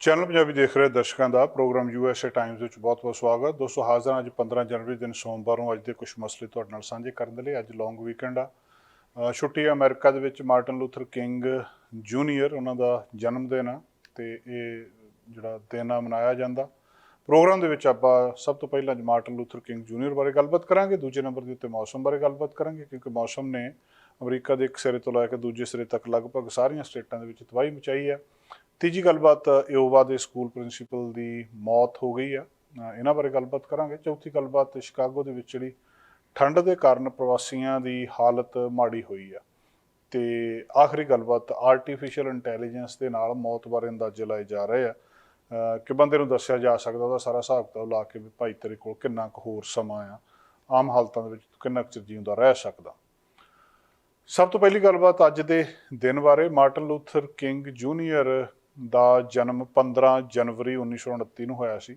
Channel Punjabi ਦੇਖ ਰਹੇ ਦਰਸ਼ਕਾਂ ਦਾ ਪ੍ਰੋਗਰਾਮ ਯੂਐਸਏ ਟਾਈਮਜ਼ ਵਿੱਚ ਬਹੁਤ-ਬਹੁਤ ਸਵਾਗਤ। ਦੋਸਤੋ, ਹਾਜ਼ਰ ਹਾਂ ਅੱਜ 15 ਜਨਵਰੀ ਦਿਨ ਸੋਮਵਾਰ ਨੂੰ। ਅੱਜ ਦੇ ਕੁਝ ਮਸਲੇ ਤੁਹਾਡੇ ਨਾਲ ਸਾਂਝੇ ਕਰਨ ਦੇ ਲਈ ਅੱਜ ਲੌਂਗ ਵੀਕਐਂਡ ਆ। ਛੁੱਟੀ ਹੈ ਅਮਰੀਕਾ ਦੇ ਵਿੱਚ। ਮਾਰਟਨ ਲੂਥਰ ਕਿੰਗ ਜੂਨੀਅਰ ਉਹਨਾਂ ਦਾ ਜਨਮ ਦਿਨ ਆ ਤੇ ਇਹ ਜਿਹੜਾ ਦਿਨ ਆ ਮਨਾਇਆ ਜਾਂਦਾ। ਪ੍ਰੋਗਰਾਮ ਦੇ ਵਿੱਚ ਆਪਾਂ ਸਭ ਤੋਂ ਪਹਿਲਾਂ ਅੱਜ ਮਾਰਟਨ ਲੂਥਰ ਕਿੰਗ ਜੂਨੀਅਰ ਬਾਰੇ ਗੱਲਬਾਤ ਕਰਾਂਗੇ। ਦੂਜੇ ਨੰਬਰ ਦੇ ਉੱਤੇ ਮੌਸਮ ਬਾਰੇ ਗੱਲਬਾਤ ਕਰਾਂਗੇ ਕਿਉਂਕਿ ਮੌਸਮ ਨੇ ਅਮਰੀਕਾ ਦੇ ਇੱਕ ਸਿਰੇ ਤੋਂ ਲੈ ਕੇ ਦੂਜੇ ਸਿਰੇ ਤੱਕ ਲਗਭਗ ਸਾਰੀਆਂ ਸਟੇਟਾਂ ਦੇ ਵਿੱਚ ਤਬਾਹੀ ਮਚਾਈ ਹੈ ਤੀਜੀ ਗੱਲਬਾਤ ਇਓਵਾ ਦੇ ਸਕੂਲ ਪ੍ਰਿੰਸੀਪਲ ਦੀ ਮੌਤ ਹੋ ਗਈ ਆ। ਇਹਨਾਂ ਬਾਰੇ ਗੱਲਬਾਤ ਕਰਾਂਗੇ। ਚੌਥੀ ਗੱਲਬਾਤ, ਸ਼ਿਕਾਗੋ ਦੇ ਵਿੱਚ ਜਿਹੜੀ ਠੰਡ ਦੇ ਕਾਰਨ ਪ੍ਰਵਾਸੀਆਂ ਦੀ ਹਾਲਤ ਮਾੜੀ ਹੋਈ ਆ। ਤੇ ਆਖਰੀ ਗੱਲਬਾਤ ਆਰਟੀਫੀਸ਼ੀਅਲ ਇੰਟੈਲੀਜੈਂਸ ਦੇ ਨਾਲ ਮੌਤ ਬਾਰੇ ਅੰਦਾਜ਼ੇ ਲਾਏ ਜਾ ਰਹੇ ਆ। ਕਿ ਬੰਦੇ ਨੂੰ ਦੱਸਿਆ ਜਾ ਸਕਦਾ, ਉਹਦਾ ਸਾਰਾ ਹਿਸਾਬ ਕਿਤਾਬ ਲਾ ਕੇ ਵੀ ਭਾਈ ਤੇਰੇ ਕੋਲ ਕਿੰਨਾ ਕੁ ਹੋਰ ਸਮਾਂ ਆ। ਆਮ ਹਾਲਤਾਂ ਦੇ ਵਿੱਚ ਕਿੰਨਾ ਕੁ ਚਿਰ ਜਿਉਂਦਾ ਰਹਿ ਸਕਦਾ। ਸਭ ਤੋਂ ਪਹਿਲੀ ਗੱਲਬਾਤ ਅੱਜ ਦੇ ਦਿਨ ਬਾਰੇ, ਮਾਰਟਨ ਲੂਥਰ ਕਿੰਗ ਜੂਨੀਅਰ ਦਾ ਜਨਮ 15 ਜਨਵਰੀ 1929 ਨੂੰ ਹੋਇਆ ਸੀ।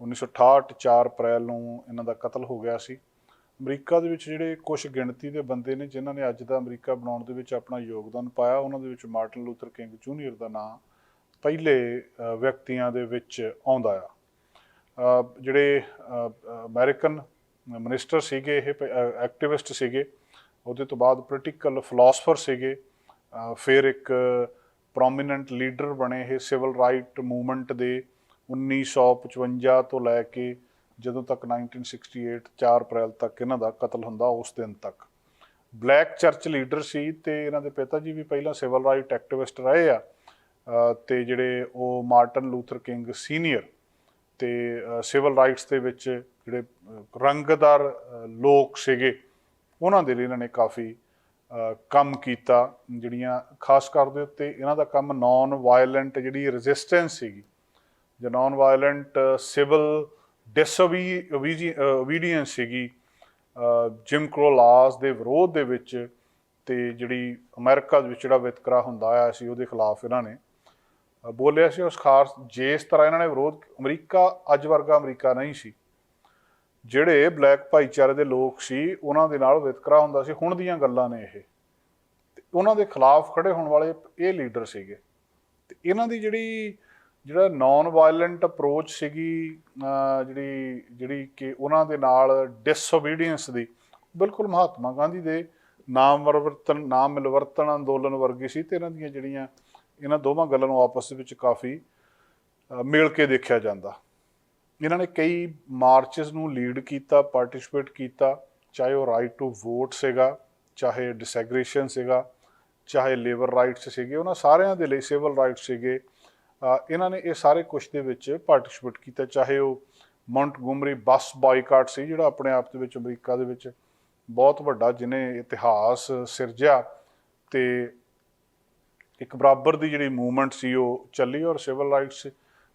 1968 4 ਅਪ੍ਰੈਲ ਨੂੰ ਇਹਨਾਂ ਦਾ ਕਤਲ ਹੋ ਗਿਆ ਸੀ। ਅਮਰੀਕਾ ਦੇ ਵਿੱਚ ਜਿਹੜੇ ਕੁਝ ਗਿਣਤੀ ਦੇ ਬੰਦੇ ਨੇ ਜਿਨ੍ਹਾਂ ਨੇ ਅੱਜ ਦਾ ਅਮਰੀਕਾ ਬਣਾਉਣ ਦੇ ਵਿੱਚ ਆਪਣਾ ਯੋਗਦਾਨ ਪਾਇਆ ਉਹਨਾਂ ਦੇ ਵਿੱਚ ਮਾਰਟਨ ਲੂਥਰ ਕਿੰਗ ਜੂਨੀਅਰ ਦਾ ਨਾਮ ਪਹਿਲੇ ਵਿਅਕਤੀਆਂ ਦੇ ਵਿੱਚ ਆਉਂਦਾ ਆ। ਜਿਹੜੇ ਅ, ਅਮਰੀਕਨ ਮਿਨਿਸਟਰ ਸੀਗੇ ਇਹ ਐਕਟਿਵਿਸਟ ਸੀਗੇ ਉਹਦੇ ਤੋਂ ਬਾਅਦ ਪੋਲੀਟੀਕਲ ਫਿਲਾਸਫਰ ਸੀਗੇ। ਫਿਰ ਇੱਕ ਪ੍ਰੋਮਿਨੈਂਟ ਲੀਡਰ ਬਣੇ ਇਹ ਸਿਵਲ ਰਾਈਟ ਮੂਵਮੈਂਟ ਦੇ 1955 ਤੋਂ ਲੈ ਕੇ ਜਦੋਂ ਤੱਕ 1968 4 ਅਪ੍ਰੈਲ ਤੱਕ ਇਹਨਾਂ ਦਾ ਕਤਲ ਹੁੰਦਾ ਉਸ ਦਿਨ ਤੱਕ। ਬਲੈਕ ਚਰਚ ਲੀਡਰ ਸੀ ਤੇ ਇਹਨਾਂ ਦੇ ਪਿਤਾ ਜੀ ਵੀ ਪਹਿਲਾਂ ਸਿਵਲ ਰਾਈਟ ਐਕਟਿਵਿਸਟ ਰਹੇ ਆ ਅ, ਤੇ ਜਿਹੜੇ ਉਹ ਮਾਰਟਨ ਲੂਥਰ ਕਿੰਗ ਸੀਨੀਅਰ ਤੇ ਸਿਵਲ ਰਾਈਟਸ ਦੇ ਵਿੱਚ ਜਿਹੜੇ ਰੰਗਦਾਰ ਲੋਕ ਸੀਗੇ ਉਹਨਾਂ ਦੇ ਲਈ ਇਹਨਾਂ ਨੇ ਕਾਫੀ ਕੰਮ ਕੀਤਾ ਜਿਹੜੀਆਂ, ਖਾਸ ਕਰ ਦੇ ਉੱਤੇ ਇਹਨਾਂ ਦਾ ਕੰਮ ਨਾਨ ਵਾਇਲੈਂਟ ਜਿਹੜੀ ਰੈਜ਼ਿਸਟੈਂਸ ਸੀਗੀ, ਜਾਂ ਨਾਨ ਵਾਇਲੈਂਟ ਸਿਵਲ ਡਿਸਓਬੀਡੀਐਂਸ ਸੀਗੀ ਜਿਮ ਕ੍ਰੋ ਲਾਜ਼ ਦੇ ਵਿਰੋਧ ਦੇ ਵਿੱਚ ਤੇ ਜਿਹੜੀ ਅਮਰੀਕਾ ਦੇ ਵਿੱਚ ਜਿਹੜਾ ਵਿਤਕਰਾ ਹੁੰਦਾ ਆਇਆ ਸੀ ਉਹਦੇ ਖਿਲਾਫ ਇਹਨਾਂ ਨੇ ਬੋਲਿਆ ਸੀ ਉਸ ਖਾਸ ਜਿਸ ਤਰ੍ਹਾਂ ਇਹਨਾਂ ਨੇ ਵਿਰੋਧ, ਅਮਰੀਕਾ ਅੱਜ ਵਰਗਾ ਅਮਰੀਕਾ ਨਹੀਂ ਸੀ ਜਿਹੜੇ ਬਲੈਕ ਭਾਈਚਾਰੇ ਦੇ ਲੋਕ ਸੀ, ਉਹਨਾਂ ਦੇ ਨਾਲ ਵਿਤਕਰਾ ਹੁੰਦਾ ਸੀ। ਹੁਣ ਦੀਆਂ ਗੱਲਾਂ ਨੇ ਇਹ। ਤੇ ਉਹਨਾਂ ਦੇ ਖਿਲਾਫ ਖੜੇ ਹੋਣ ਵਾਲੇ ਇਹ ਲੀਡਰ ਸੀਗੇ। ਤੇ ਇਹਨਾਂ ਦੀ ਜਿਹੜੀ, ਜਿਹੜਾ ਨਾਨ ਵਾਇਲੈਂਟ ਅਪਰੋਚ ਸੀਗੀ ਜਿਹੜੀ ਜਿਹੜੀ ਕਿ ਉਹਨਾਂ ਦੇ ਨਾਲ ਡਿਸਓਬੀਡੀਐਂਸ ਦੀ, ਬਿਲਕੁਲ ਮਹਾਤਮਾ ਗਾਂਧੀ ਦੇ ਨਾਮ ਵਰਤਨ ਨਾਮ ਮਿਲਵਰਤਨ ਅੰਦੋਲਨ ਵਰਗੀ ਸੀ ਤੇ ਇਹਨਾਂ ਦੀਆਂ ਜਿਹੜੀਆਂ, ਇਹਨਾਂ ਦੋਵਾਂ ਗੱਲਾਂ ਨੂੰ ਆਪਸ ਵਿੱਚ ਕਾਫੀ ਮਿਲ ਕੇ ਦੇਖਿਆ ਜਾਂਦਾ। ਇਹਨਾਂ ਨੇ ਕਈ ਮਾਰਚਸ ਨੂੰ ਲੀਡ ਕੀਤਾ, ਪਾਰਟਿਸਿਪੇਟ ਕੀਤਾ, ਚਾਹੇ ਉਹ ਰਾਈਟ ਟੂ ਵੋਟ ਸੀਗਾ, ਚਾਹੇ ਡਿਸੈਗਰੀਸ਼ਨ ਸੀਗਾ, ਚਾਹੇ ਲੇਬਰ ਰਾਈਟਸ ਸੀਗੇ, ਉਹਨਾਂ ਸਾਰਿਆਂ ਦੇ ਲਈ ਸਿਵਲ ਰਾਈਟਸ ਸੀਗੇ। ਇਹਨਾਂ ਨੇ ਇਹ ਸਾਰੇ ਕੁਝ ਦੇ ਵਿੱਚ ਪਾਰਟਿਸਿਪੇਟ ਕੀਤਾ, ਚਾਹੇ ਉਹ ਮੌਂਟਗੋਮਰੀ ਬੱਸ ਬਾਈਕਾਟ ਸੀ, ਜਿਹੜਾ ਆਪਣੇ ਆਪ ਦੇ ਵਿੱਚ ਅਮਰੀਕਾ ਦੇ ਵਿੱਚ ਬਹੁਤ ਵੱਡਾ ਜਿਹਨੇ ਇਤਿਹਾਸ ਸਿਰਜਿਆ ਤੇ ਇੱਕ ਬਰਾਬਰ ਦੀ ਜਿਹੜੀ ਮੂਵਮੈਂਟ ਸੀ, ਉਹ ਚੱਲੀ ਔਰ ਸਿਵਲ ਰਾਈਟਸ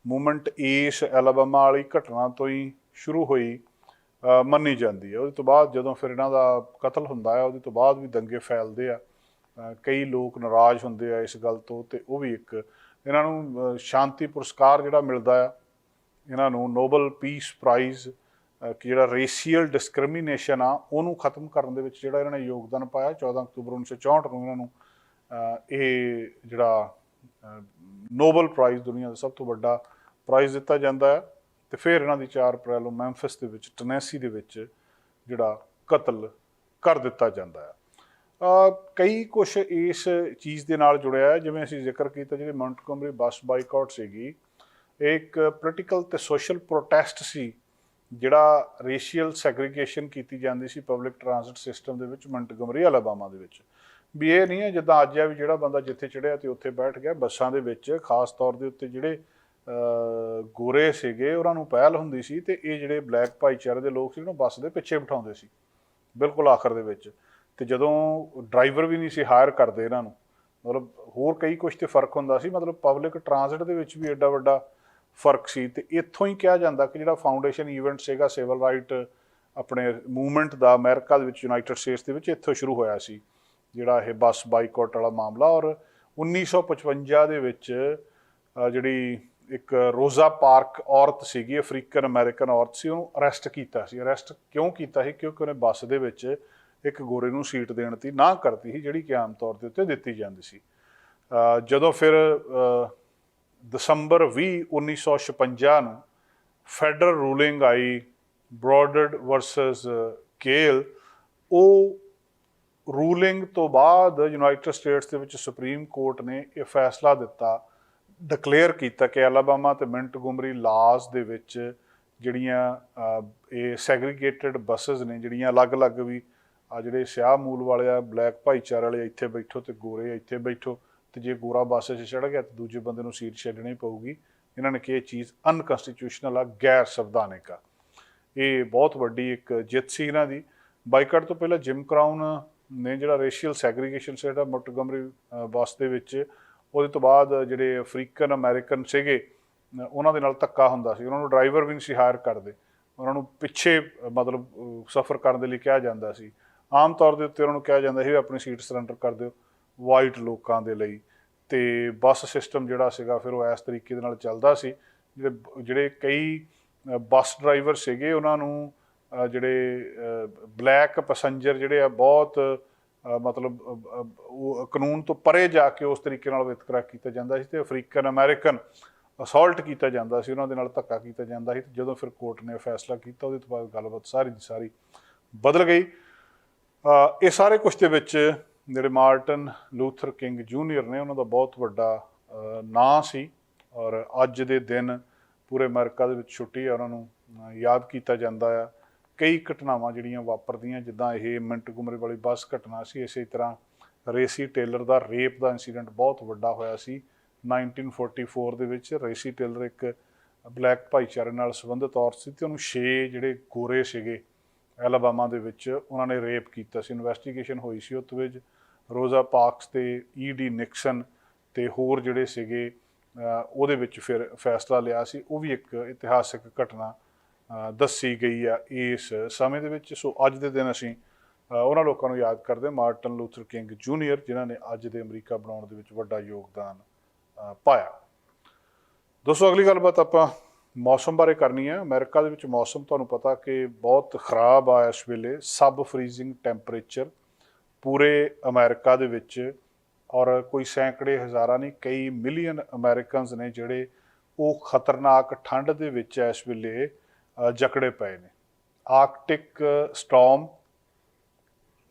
ਮੂਵਮੈਂਟ ਇਸ ਐਲਬਾਮਾ ਵਾਲੀ ਘਟਨਾ ਤੋਂ ਹੀ ਸ਼ੁਰੂ ਹੋਈ ਮੰਨੀ ਜਾਂਦੀ ਹੈ। ਉਹਦੇ ਤੋਂ ਬਾਅਦ ਜਦੋਂ ਫਿਰ ਇਹਨਾਂ ਦਾ ਕਤਲ ਹੁੰਦਾ ਹੈ, ਉਹਦੇ ਤੋਂ ਬਾਅਦ ਵੀ ਦੰਗੇ ਫੈਲਦੇ ਆ। ਕਈ ਲੋਕ ਨਾਰਾਜ਼ ਹੁੰਦੇ ਆ ਇਸ ਗੱਲ ਤੋਂ ਤੇ ਉਹ ਵੀ ਇੱਕ ਇਹਨਾਂ ਨੂੰ ਸ਼ਾਂਤੀ ਪੁਰਸਕਾਰ ਜਿਹੜਾ ਮਿਲਦਾ ਆ, ਇਹਨਾਂ ਨੂੰ ਨੋਬਲ ਪੀਸ ਪ੍ਰਾਈਜ਼ ਕਿ ਜਿਹੜਾ ਰੇਸ਼ੀਅਲ ਡਿਸਕ੍ਰਿਮੀਨੇਸ਼ਨ ਆ, ਉਹਨੂੰ ਖਤਮ ਕਰਨ ਦੇ ਵਿੱਚ ਜਿਹੜਾ ਇਹਨਾਂ ਨੇ ਯੋਗਦਾਨ ਪਾਇਆ 14 ਅਕਤੂਬਰ 1964 ਨੂੰ ਇਹਨਾਂ ਨੂੰ ਇਹ ਜਿਹੜਾ ਨੋਬਲ ਪ੍ਰਾਈਜ਼ ਦੁਨੀਆ ਦਾ ਸਭ ਤੋਂ ਵੱਡਾ ਪ੍ਰਾਈਜ਼ ਦਿੱਤਾ ਜਾਂਦਾ ਹੈ ਤੇ ਫਿਰ ਇਹਨਾਂ ਦੀ 4 ਅਪ੍ਰੈਲ ਨੂੰ ਮੈਂਫਿਸ ਦੇ ਵਿੱਚ, ਟਨੈਸੀ ਦੇ ਵਿੱਚ ਜਿਹੜਾ ਕਤਲ ਕਰ ਦਿੱਤਾ ਜਾਂਦਾ ਹੈ। ਕਈ ਕੁਝ ਇਸ ਚੀਜ਼ ਦੇ ਨਾਲ ਜੁੜਿਆ ਹੈ, ਜਿਵੇਂ ਅਸੀਂ ਜ਼ਿਕਰ ਕੀਤਾ ਜਿਹੜੀ ਮੌਂਟਗੋਮਰੀ ਬੱਸ ਬਾਈਕਾਟ ਸੀਗੀ, ਇਹ ਇੱਕ ਪੋਲੀਟੀਕਲ ਤੇ ਸੋਸ਼ਲ ਪ੍ਰੋਟੈਸਟ ਸੀ, ਜਿਹੜਾ ਰੇਸ਼ੀਅਲ ਸੈਗਰੀਗੇਸ਼ਨ ਕੀਤੀ ਜਾਂਦੀ ਸੀ ਪਬਲਿਕ ਟਰਾਂਸਪੋਰਟ ਸਿਸਟਮ ਦੇ ਵਿੱਚ ਮੌਂਟਗੋਮਰੀ, ਅਲਬਾਮਾ ਦੇ ਵਿੱਚ। ਵੀ ਇਹ ਨਹੀਂ ਹੈ ਜਿੱਦਾਂ ਅੱਜ ਆ ਵੀ ਜਿਹੜਾ ਬੰਦਾ ਜਿੱਥੇ ਚੜਿਆ ਤੇ ਉੱਥੇ ਬੈਠ ਗਿਆ, ਬੱਸਾਂ ਦੇ ਵਿੱਚ ਖਾਸ ਤੌਰ ਦੇ ਉੱਤੇ ਜਿਹੜੇ ਗੋਰੇ ਸੀਗੇ, ਉਹਨਾਂ ਨੂੰ ਪਹਿਲ ਹੁੰਦੀ ਸੀ ਤੇ ਇਹ ਜਿਹੜੇ ਬਲੈਕ ਭਾਈਚਾਰੇ ਦੇ ਲੋਕ ਸੀ, ਉਹਨੂੰ ਬੱਸ ਦੇ ਪਿੱਛੇ ਬਿਠਾਉਂਦੇ ਸੀ, ਬਿਲਕੁਲ ਆਖਰ ਦੇ ਵਿੱਚ। ਤੇ ਜਦੋਂ ਡਰਾਈਵਰ ਵੀ ਨਹੀਂ ਸੀ ਹਾਇਰ ਕਰਦੇ ਇਹਨਾਂ ਨੂੰ, ਮਤਲਬ ਹੋਰ ਕਈ ਕੁਝ ਤੇ ਫ਼ਰਕ ਹੁੰਦਾ ਸੀ, ਮਤਲਬ ਪਬਲਿਕ ਟਰਾਂਸਪੋਰਟ ਦੇ ਵਿੱਚ ਵੀ ਐਡਾ ਵੱਡਾ ਫ਼ਰਕ ਸੀ। ਤੇ ਇੱਥੋਂ ਹੀ ਕਿਹਾ ਜਾਂਦਾ ਕਿ ਜਿਹੜਾ ਫਾਊਂਡੇਸ਼ਨ ਇਵੈਂਟ ਸੀਗਾ ਸਿਵਲ ਰਾਈਟ ਆਪਣੇ ਮੂਵਮੈਂਟ ਦਾ ਅਮਰੀਕਾ ਦੇ ਵਿੱਚ ਯੂਨਾਈਟਿਡ ਸਟੇਟਸ ਦੇ ਵਿੱਚ ਇੱਥੋਂ ਸ਼ੁਰੂ ਹੋਇਆ ਸੀ। ਜਿਹੜਾ ਇਹ ਬੱਸ ਬਾਈਕਾਟ ਵਾਲਾ ਮਾਮਲਾ ਔਰ 1955 ਦੇ ਵਿੱਚ ਜਿਹੜੀ ਇੱਕ ਰੋਜ਼ਾ ਪਾਰਕ ਔਰਤ ਸੀਗੀ ਅਫਰੀਕਨ ਅਮਰੀਕਨ ਔਰਤ ਸੀ ਉਹਨੂੰ ਅਰੈਸਟ ਕੀਤਾ ਸੀ। ਅਰੈਸਟ ਕਿਉਂ ਕੀਤਾ ਸੀ? ਕਿਉਂਕਿ ਉਹਨੇ ਬੱਸ ਦੇ ਵਿੱਚ ਇੱਕ ਗੋਰੇ ਨੂੰ ਸੀਟ ਦੇਣ ਦੀ ਨਾ ਕਰਤੀ ਸੀ ਜਿਹੜੀ ਕਿ ਆਮ ਤੌਰ ਦੇ ਉੱਤੇ ਦਿੱਤੀ ਜਾਂਦੀ ਸੀ। ਜਦੋਂ ਫਿਰ ਅ, ਦਸੰਬਰ 20 1956 ਨੂੰ ਫੈਡਰਲ ਰੂਲਿੰਗ ਆਈ ਬ੍ਰੋਡਡ ਵਰਸਸ ਕੇਲ ਉਹ ਰੂਲਿੰਗ ਤੋਂ ਬਾਅਦ ਯੂਨਾਈਟਿਡ ਸਟੇਟਸ ਦੇ ਵਿੱਚ ਸੁਪਰੀਮ ਕੋਰਟ ਨੇ ਇਹ ਫੈਸਲਾ ਦਿੱਤਾ ਡਿਕਲੇਅਰ ਕੀਤਾ ਕਿ ਅਲਾਬਾਮਾ ਤੇ ਮਿੰਟਗੋਮਰੀ ਲਾਜ਼ ਦੇ ਵਿੱਚ ਜਿਹੜੀਆਂ ਇਹ ਸੈਗਰੀਗੇਟਿਡ ਬੱਸਸ ਨੇ, ਜਿਹੜੀਆਂ ਅਲੱਗ-ਅਲੱਗ ਵੀ ਆ ਜਿਹੜੇ ਸਿਆਹ ਮੂਲ ਵਾਲੇ ਆ ਬਲੈਕ ਭਾਈਚਾਰੇ ਵਾਲੇ ਇੱਥੇ ਬੈਠੋ ਤੇ ਗੋਰੇ ਇੱਥੇ ਬੈਠੋ ਤੇ ਜੇ ਗੋਰਾ ਬੱਸ 'ਚ ਚੜ ਗਿਆ ਤੇ ਦੂਜੇ ਬੰਦੇ ਨੂੰ ਸੀਟ ਛੱਡਣੀ ਪਊਗੀ। ਇਹਨਾਂ ਨੇ ਕਿ ਇਹ ਚੀਜ਼ ਅਨਕਨਸਟੀਟਿਊਸ਼ਨਲ ਆ, ਗੈਰ ਸੰਵਿਧਾਨਿਕ ਆ। ਇਹ ਬਹੁਤ ਵੱਡੀ ਇੱਕ ਜਿੱਤ ਸੀ ਇਹਨਾਂ ਦੀ। ਬਾਈਕਾਟ ਤੋਂ ਪਹਿਲਾਂ ਜਿਮ ਕਰਾਊਨ ਨੇ ਜਿਹੜਾ ਰੇਸ਼ੀਅਲ ਸੈਗਰੀਗੇਸ਼ਨ ਸੀ ਜਿਹੜਾ ਮੋਟਗਮਰੀ ਬੱਸ ਦੇ ਵਿੱਚ ਉਹਦੇ ਤੋਂ ਬਾਅਦ ਜਿਹੜੇ ਅਫਰੀਕਨ, ਅਮਰੀਕਨ ਸੀਗੇ, ਉਹਨਾਂ ਦੇ ਨਾਲ ਧੱਕਾ ਹੁੰਦਾ ਸੀ। ਉਹਨਾਂ ਨੂੰ ਡਰਾਈਵਰ ਵੀ ਨਹੀਂ ਸੀ ਹਾਇਰ ਕਰਦੇ। ਉਹਨਾਂ ਨੂੰ ਪਿੱਛੇ, ਮਤਲਬ ਸਫ਼ਰ ਕਰਨ ਦੇ ਲਈ ਕਿਹਾ ਜਾਂਦਾ ਸੀ। ਆਮ ਤੌਰ ਦੇ ਉੱਤੇ ਉਹਨਾਂ ਨੂੰ ਕਿਹਾ ਜਾਂਦਾ ਸੀ, ਵੀ ਆਪਣੀ ਸੀਟ ਸਰੈਂਡਰ ਕਰ ਦਿਓ ਵਾਈਟ ਲੋਕਾਂ ਦੇ ਲਈ। ਤੇ ਬੱਸ ਸਿਸਟਮ ਜਿਹੜਾ ਸੀਗਾ, ਫਿਰ ਉਹ ਇਸ ਤਰੀਕੇ ਦੇ ਨਾਲ ਚੱਲਦਾ ਸੀ। ਜਿਹੜੇ ਜਿਹੜੇ ਕਈ ਬੱਸ ਡਰਾਈਵਰ ਸੀਗੇ, ਉਹਨਾਂ ਨੂੰ ਜਿਹੜੇ ਬਲੈਕ ਪੈਸੇਂਜਰ ਜਿਹੜੇ ਆ, ਬਹੁਤ ਮਤਲਬ ਉਹ ਕਾਨੂੰਨ ਤੋਂ ਪਰੇ ਜਾ ਕੇ ਉਸ ਤਰੀਕੇ ਨਾਲ ਵਿਤਕਰਾ ਕੀਤਾ ਜਾਂਦਾ ਸੀ ਤੇ ਅਫਰੀਕਨ ਅਮਰੀਕਨ ਅਸਾਲਟ ਕੀਤਾ ਜਾਂਦਾ ਸੀ, ਉਹਨਾਂ ਦੇ ਨਾਲ ਧੱਕਾ ਕੀਤਾ ਜਾਂਦਾ ਸੀ ਤੇ ਜਦੋਂ ਫਿਰ ਕੋਰਟ ਨੇ ਫੈਸਲਾ ਕੀਤਾ, ਉਹਦੇ ਤੋਂ ਬਾਅਦ ਗੱਲਬਾਤ ਸਾਰੀ ਦੀ ਸਾਰੀ ਬਦਲ ਗਈ। ਇਹ ਸਾਰੇ ਕੁਝ ਦੇ ਵਿੱਚ ਜਿਹੜੇ ਮਾਰਟਨ ਲੂਥਰ ਕਿੰਗ ਜੂਨੀਅਰ ਨੇ, ਉਹਨਾਂ ਦਾ ਬਹੁਤ ਵੱਡਾ ਨਾਂ ਸੀ ਔਰ ਅੱਜ ਦੇ ਦਿਨ ਪੂਰੇ ਅਮਰੀਕਾ ਦੇ ਵਿੱਚ ਛੁੱਟੀ ਆ, ਉਹਨਾਂ ਨੂੰ ਯਾਦ ਕੀਤਾ ਜਾਂਦਾ ਆ। ਕਈ ਘਟਨਾਵਾਂ ਜਿਹੜੀਆਂ ਵਾਪਰਦੀਆਂ, ਜਿੱਦਾਂ ਇਹ ਮਿੰਟ ਮਿੰਟਗੁਮਰੀ ਵਾਲੀ ਬੱਸ ਘਟਨਾ ਸੀ, ਇਸੇ ਤਰ੍ਹਾਂ ਰੇਸੀ ਟੇਲਰ ਦਾ ਰੇਪ ਦਾ ਇਨਸੀਡੈਂਟ ਬਹੁਤ ਵੱਡਾ ਹੋਇਆ ਸੀ। 1944 ਦੇ ਵਿੱਚ ਰੇਸੀ ਟੇਲਰ ਇੱਕ ਬਲੈਕ ਭਾਈਚਾਰੇ ਨਾਲ ਸੰਬੰਧਿਤ ਔਰਤ ਸੀ ਤੇ ਉਹਨੂੰ ਛੇ ਜਿਹੜੇ ਗੋਰੇ ਸੀਗੇ ਐਲਬਾਮਾ ਦੇ ਵਿੱਚ ਉਹਨਾਂ ਨੇ ਰੇਪ ਕੀਤਾ ਸੀ। ਇਨਵੈਸਟੀਗੇਸ਼ਨ ਹੋਈ ਸੀ। ਉਸ ਵਿੱਚ ਰੋਜ਼ਾ ਪਾਰਕਸ ਤੇ ਈਡੀ ਨਿਕਸਨ ਤੇ ਹੋਰ ਜਿਹੜੇ ਸੀਗੇ ਉਹਦੇ ਵਿੱਚ ਫਿਰ ਫੈਸਲਾ ਲਿਆ ਸੀ। ਉਹ ਵੀ ਇੱਕ ਇਤਿਹਾਸਕ ਘਟਨਾ ਦੱਸੀ ਗਈ ਆ ਇਸ ਸਮੇਂ ਦੇ ਵਿੱਚ। ਸੋ ਅੱਜ ਦੇ ਦਿਨ ਅਸੀਂ ਉਹਨਾਂ ਲੋਕਾਂ ਨੂੰ ਯਾਦ ਕਰਦੇ ਮਾਰਟਨ ਲੂਥਰ ਕਿੰਗ ਜੂਨੀਅਰ, ਜਿਨ੍ਹਾਂ ਨੇ ਅੱਜ ਦੇ ਅਮਰੀਕਾ ਬਣਾਉਣ ਦੇ ਵਿੱਚ ਵੱਡਾ ਯੋਗਦਾਨ ਪਾਇਆ। ਦੋਸਤੋ, ਅਗਲੀ ਗੱਲਬਾਤ ਆਪਾਂ ਮੌਸਮ ਬਾਰੇ ਕਰਨੀ ਹੈ। ਅਮਰੀਕਾ ਦੇ ਵਿੱਚ ਮੌਸਮ ਤੁਹਾਨੂੰ ਪਤਾ ਕਿ ਬਹੁਤ ਖਰਾਬ ਆ ਇਸ ਵੇਲੇ। ਸਬ ਫਰੀਜ਼ਿੰਗ ਟੈਂਪਰੇਚਰ ਪੂਰੇ ਅਮਰੀਕਾ ਦੇ ਵਿੱਚ। ਔਰ ਕੋਈ ਸੈਂਕੜੇ ਹਜ਼ਾਰਾਂ ਨਹੀਂ, ਕਈ ਮਿਲੀਅਨ ਅਮਰੀਕਨਸ ਨੇ ਜਿਹੜੇ ਉਹ ਖਤਰਨਾਕ ਠੰਡ ਦੇ ਵਿੱਚ ਇਸ ਵੇਲੇ। ਜਕੜੇ ਪਏ ਨੇ। ਆਰਕਟਿਕ ਸਟਾਰਮ